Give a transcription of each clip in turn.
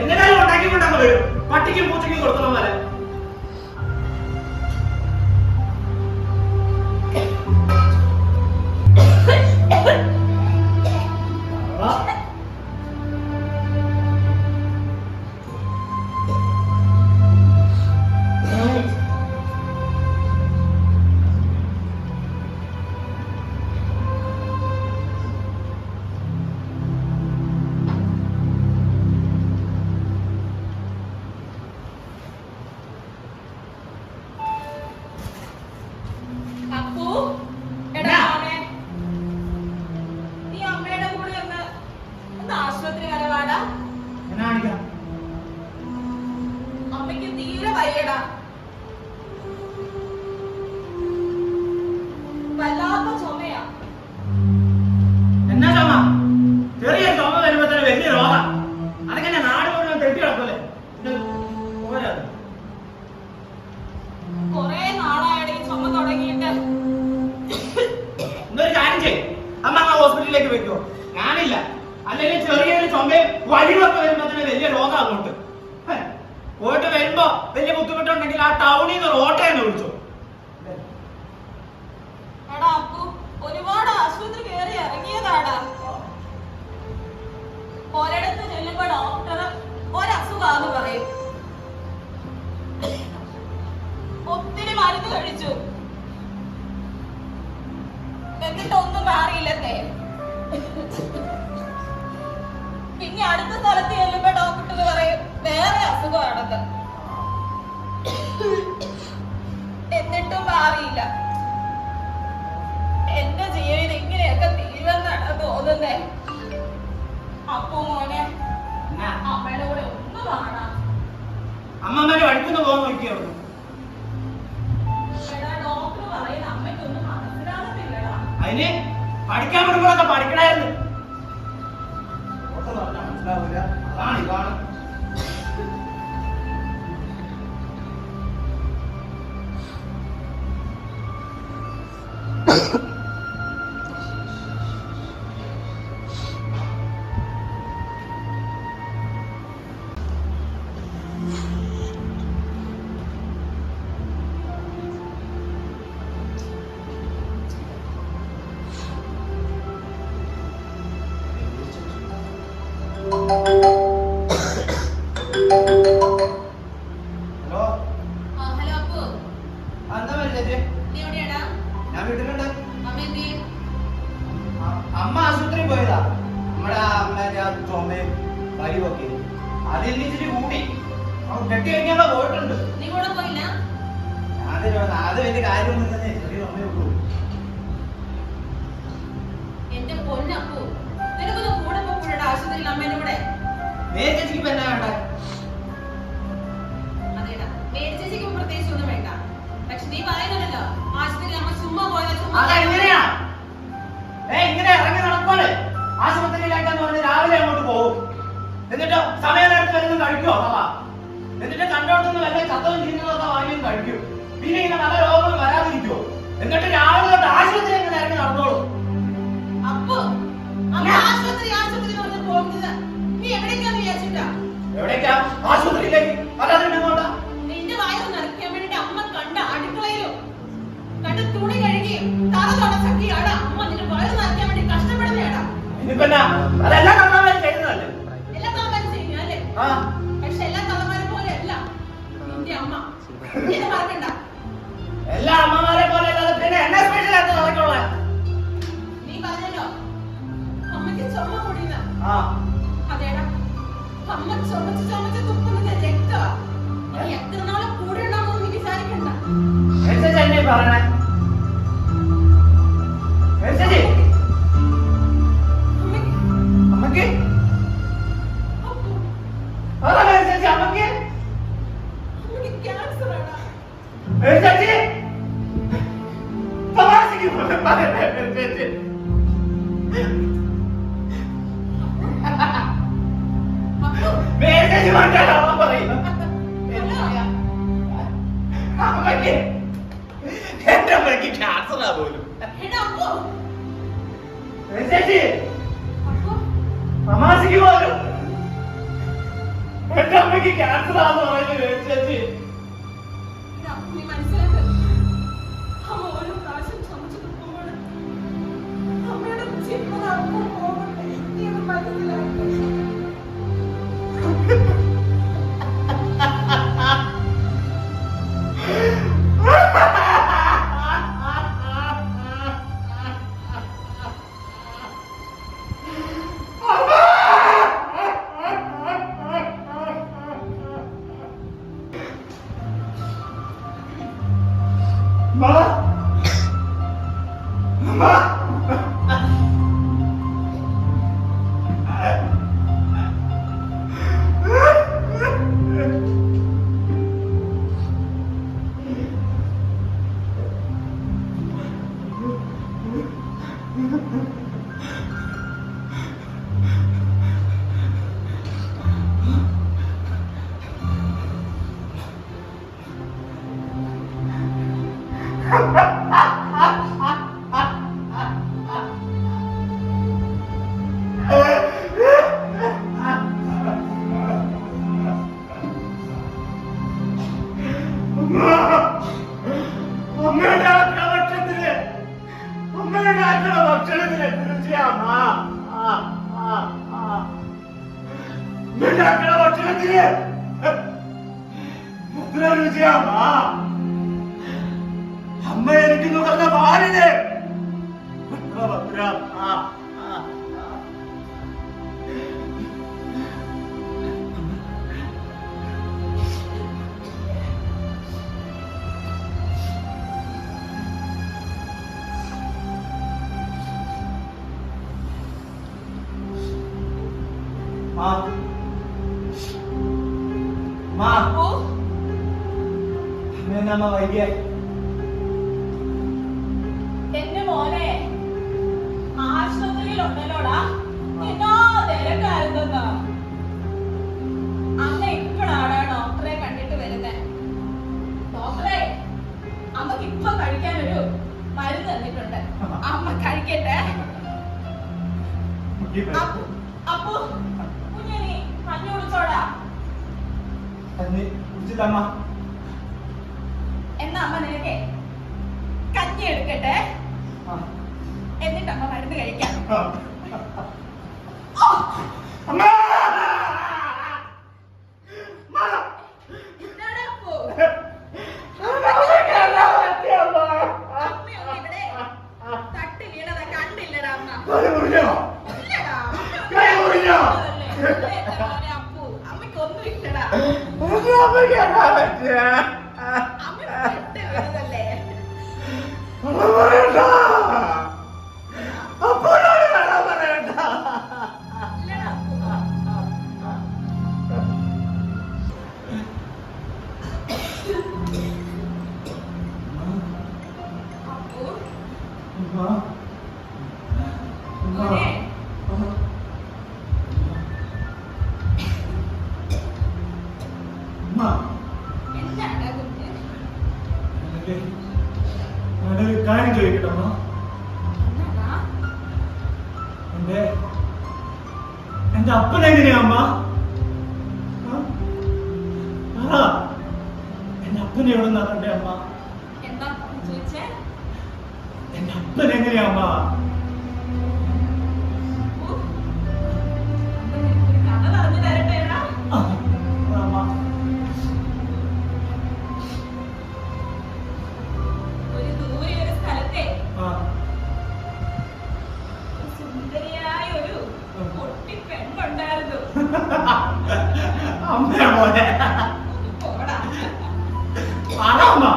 എങ്ങനെയാലും ഉണ്ടാക്കി കൊണ്ടങ്ങ് വരും. പട്ടിക്കും പൂച്ചയ്ക്കും കൊടുത്തണമാരെ വലിയ ബുദ്ധിമുട്ടുണ്ടെങ്കിൽ ആ ടൗണിൽ നിന്ന് ഒരു ഓട്ടോനെ വിളിച്ചോ. ഒരുപാട് ആശുപത്രി കയറി ഇറങ്ങിയതാടാ. ഒരിടത്ത് ചെല്ലുമ്പോ ഡോക്ടർ ഒരസുഖാന്ന് പറയും. ഒത്തിരി മരുന്ന് കഴിച്ചു. എന്നിട്ടൊന്നും മാറിയില്ലെന്നേ. പിന്നെ അടുത്ത സ്ഥലത്ത് ചെല്ലുമ്പോ ഡോക്ടർ പറയും വേറെ അസുഖമാണെന്ന്. എന്നിട്ടും ഭാവിയില്ല. എന്റെ ജീവിതം ഇങ്ങനെയൊക്കെ തീരുവെന്നാണ് തോന്നുന്നേ? അപ്പു മോനെ അമ്മയുടെ കൂടെ ഒന്ന് കാണാം. അമ്മമ്മേടെ അടുത്തുനിന്ന് പോകാൻ നോക്കിയോ? അതിന് പഠിക്കാൻ പഠിക്കാനൊക്കെ അതെങ്ങനെയാ ഏ ഇങ്ങനെ ഇറങ്ങി നടക്കോളെ. ആശുപത്രിയിലേക്കെന്ന് പറഞ്ഞ് രാവിലെ അങ്ങോട്ട് പോകും. എന്നിട്ട് സമയനേരത്ത് വരുന്ന കഴിക്കോ അതാ എന്നിട്ട് കണ്ടോട്ടുന്ന വല്ല ചത്തവും ചെയ്യുന്നതൊക്കെ വാങ്ങിയും കഴിക്കും. പിന്നെ ഇങ്ങനെ പല രോഗങ്ങൾ വരാതിരിക്കുമോ എന്നിട്ട് രാവിലെ തൊട്ട് ആശുപത്രി എങ്ങനെ ഇറങ്ങി നടന്നോളൂ. അപ്പു ആശുപത്രി ആശുപത്രി പോകുന്നത്. നീ എവിടേക്കാന്ന് വിചാരിച്ചിട്ടാ? എവിടേക്കാ? ആശുപത്രിയിലേക്ക്. അല്ലാതെ നിന്റെ വയറ് നിറയ്ക്കാൻ തുണി കഴുകിയും തറ തുടച്ചൊക്കെയാണ് അമ്മ നിന്റെ വയറ് നിറയ്ക്കാൻ വേണ്ടി കഷ്ടപ്പെടുന്നേടാ ഇനിയിപ്പോ അതെല്ലാം കർത്താവ് ചെയ്യുന്നതല്ലേ? എല്ലാ തലമാരും ചെയ്യും അല്ലേ പക്ഷെ എല്ലാ തലമാരും പോലെ അല്ല നിന്റെ അമ്മ. നീ ഇത് മറക്കണ്ട. എല്ലാ അമ്മമാരെ പോലെ അല്ലാതെ പിന്നെ എന്നെ സ്പെഷ്യൽ ആയിട്ട് നടക്കുള്ള നീ പറഞ്ഞല്ലോ അമ്മയ്ക്ക് ചുമ പൊടിയുന്ന ആ. അതേടാ. അമ്മ ചുമച്ച് ചുമച്ച് തുപ്പുന്നത് രക്തമാ. എത്ര നാളെ കൂടെ ഉണ്ടാവുമെന്ന് വിചാരിക്കണ്ട. എന്താ ചെന്നൈ പറയണേ. എന്റെ അമ്മയ്ക്ക് ക്യാൻസറാ പോലും അപ്പു തമാശക്ക് പോലും എന്റെ അമ്മയ്ക്ക് ക്യാൻസർ ആന്ന് പറയുന്നത് മെസ്സേജ് എടാ അപ്പു നീ മനസ്സിലാക്ക് അമ്മ ഓരോ Ha ha! നമ്മ വൈകിയ. എന്റെ മോനെ അമ്മ ഇപ്പോഴാണ് ഡോക്ടറെ കണ്ടിട്ട് വരുന്നത് ഡോക്ടറെ അമ്മയ്ക്ക് ഇപ്പൊ കഴിക്കാൻ ഒരു മരുന്ന് തന്നിട്ടുണ്ട്. അമ്മ. കഴിക്കട്ടെ. അപ്പു കുഞ്ഞിനി കഞ്ഞി കുടിച്ചോടാ. കുടിച്ചില്ലമ്മ എന്നാ അമ്മ നിനക്ക്? കഞ്ഞി എടുക്കട്ടെ? എന്നിട്ട് അമ്മ മരുന്ന് കഴിക്കാം. അമ്മ! എവിടെ നിന്നാണ് എന്റെ അമ്മ എന്റെ അപ്പൻ എങ്ങനെയാ അമ്മ? അമ്മ പോലെ 马上吗？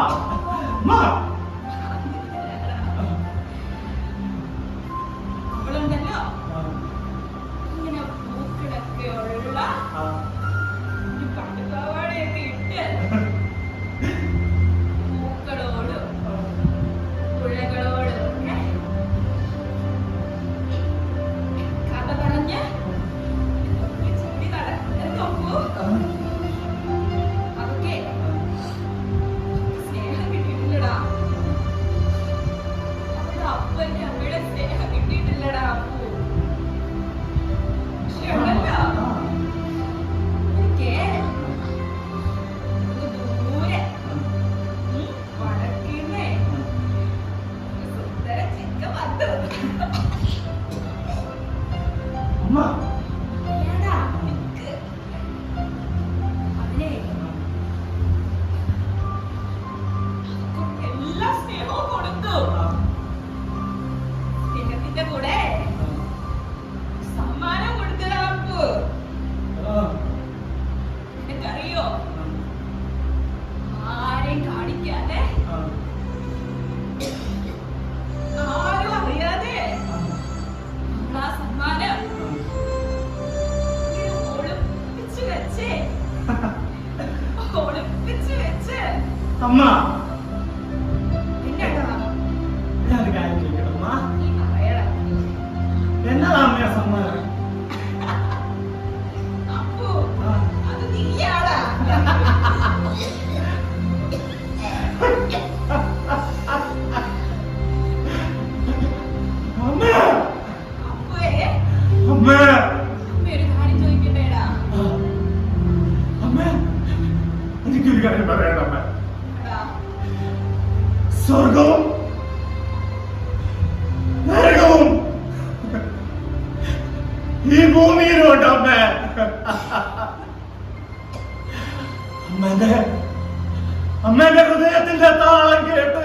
അമ്മേന്റെ ഹൃദയത്തിന്റെ താളം കേട്ട്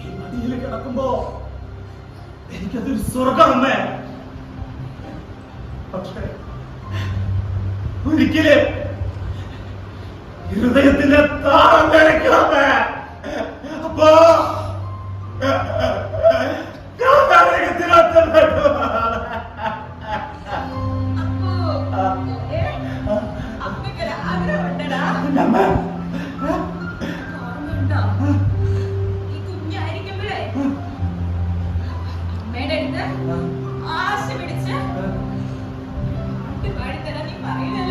ഈ മടിയിൽ കിടക്കുമ്പോ എനിക്കതൊരു സ്വർഗമേ പക്ഷേ ഒരിക്കലും ഹൃദയത്തിന്റെ താളം കഴിക്കണമേ അപ്പോ ഞാൻ Amen.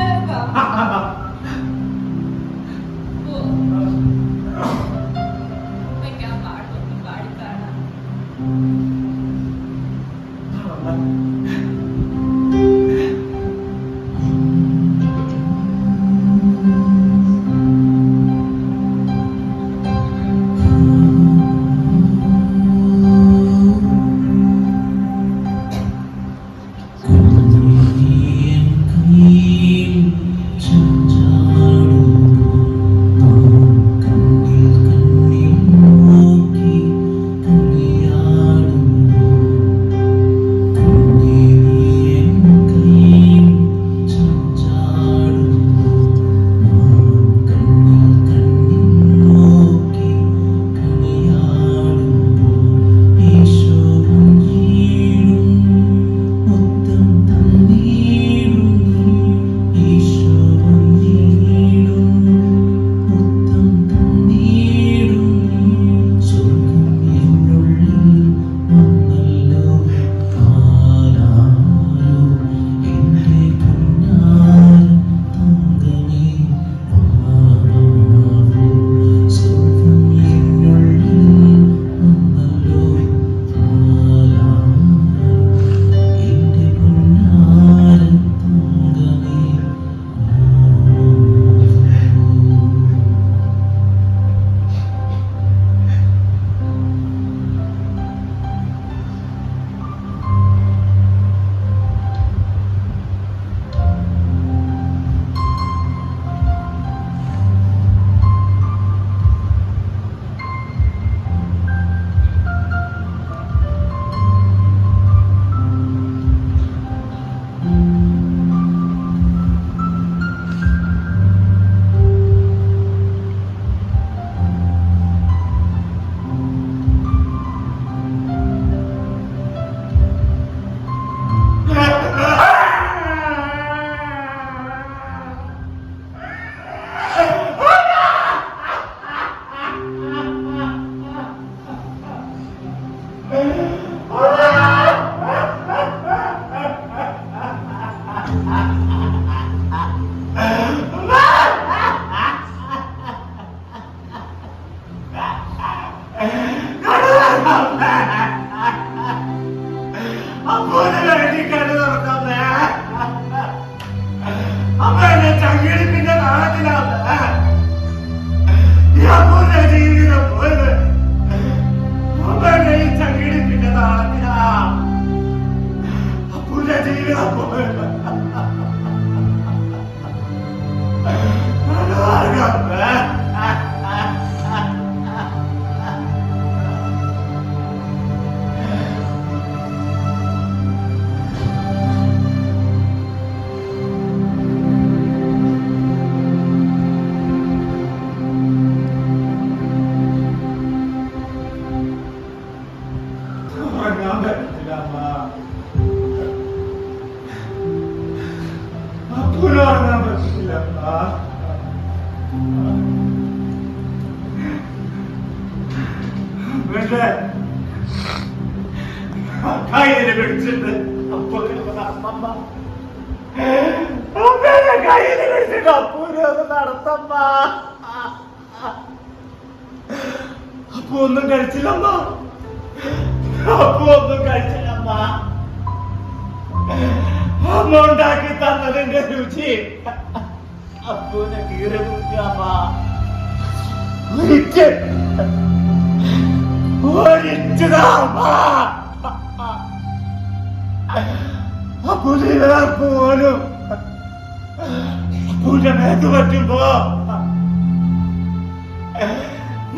ഉറങ്ങാൻ പറ്റില്ല അമ്മ അപ്പൂന് ഉറങ്ങാൻ പറ്റില്ല പക്ഷേ കയ്യിൽ പിടിച്ചിട്ട് അപ്പൂന് നടത്തമ്മ അമ്മേനെ കയ്യിൽ പിടിച്ചിട്ട് അപ്പൂന് നടത്തമ്മ അപ്പൂ ഒന്നും കഴിച്ചില്ലമ്മ. അപ്പൂ ഒന്നും കഴിച്ചില്ലമ്മ അമ്മ ഉണ്ടാക്കി തന്നതിന്റെ രുചി. അപ്പൂനെ കീറി കുത്തിയമ്മ ഒരിച്ച്. ഒരിച്ചതമ്മ അപ്പൂനെ പോലും. അപ്പൂന്റെ മേത്ത് പറ്റുമ്പോ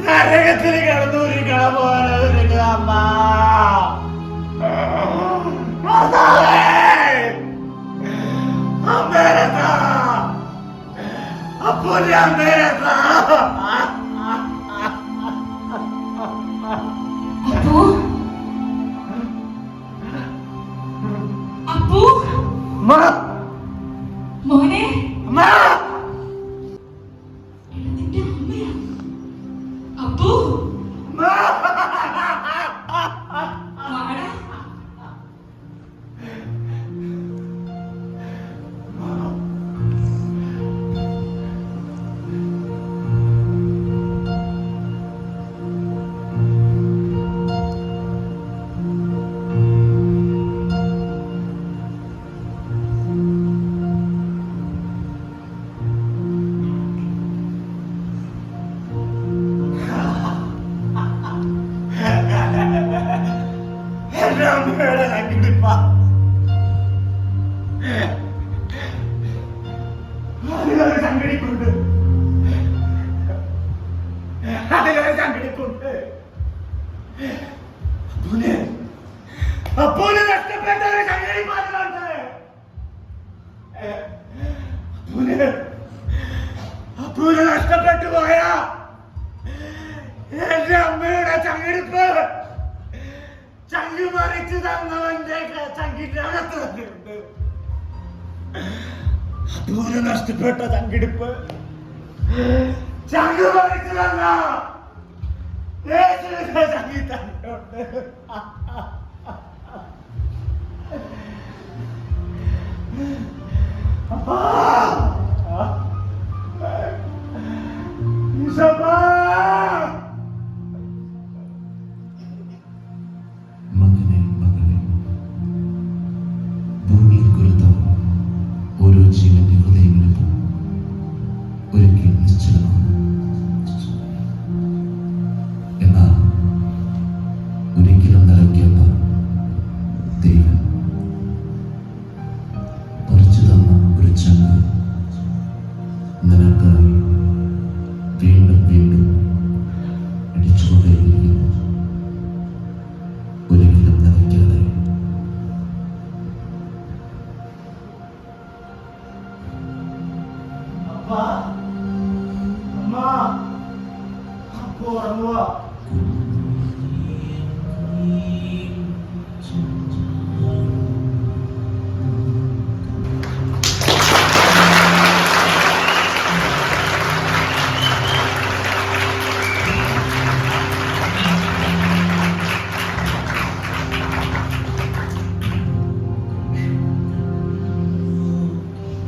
നരകത്തിൽ കിടന്നൂരിക്കണ പോലെ ഒരു അമ്മ അമ്മേരത്താ അപ്പൂന്റെ അമ്മേരത്താ അപ്പു അപ്പു അമ്മ മോനെ 아!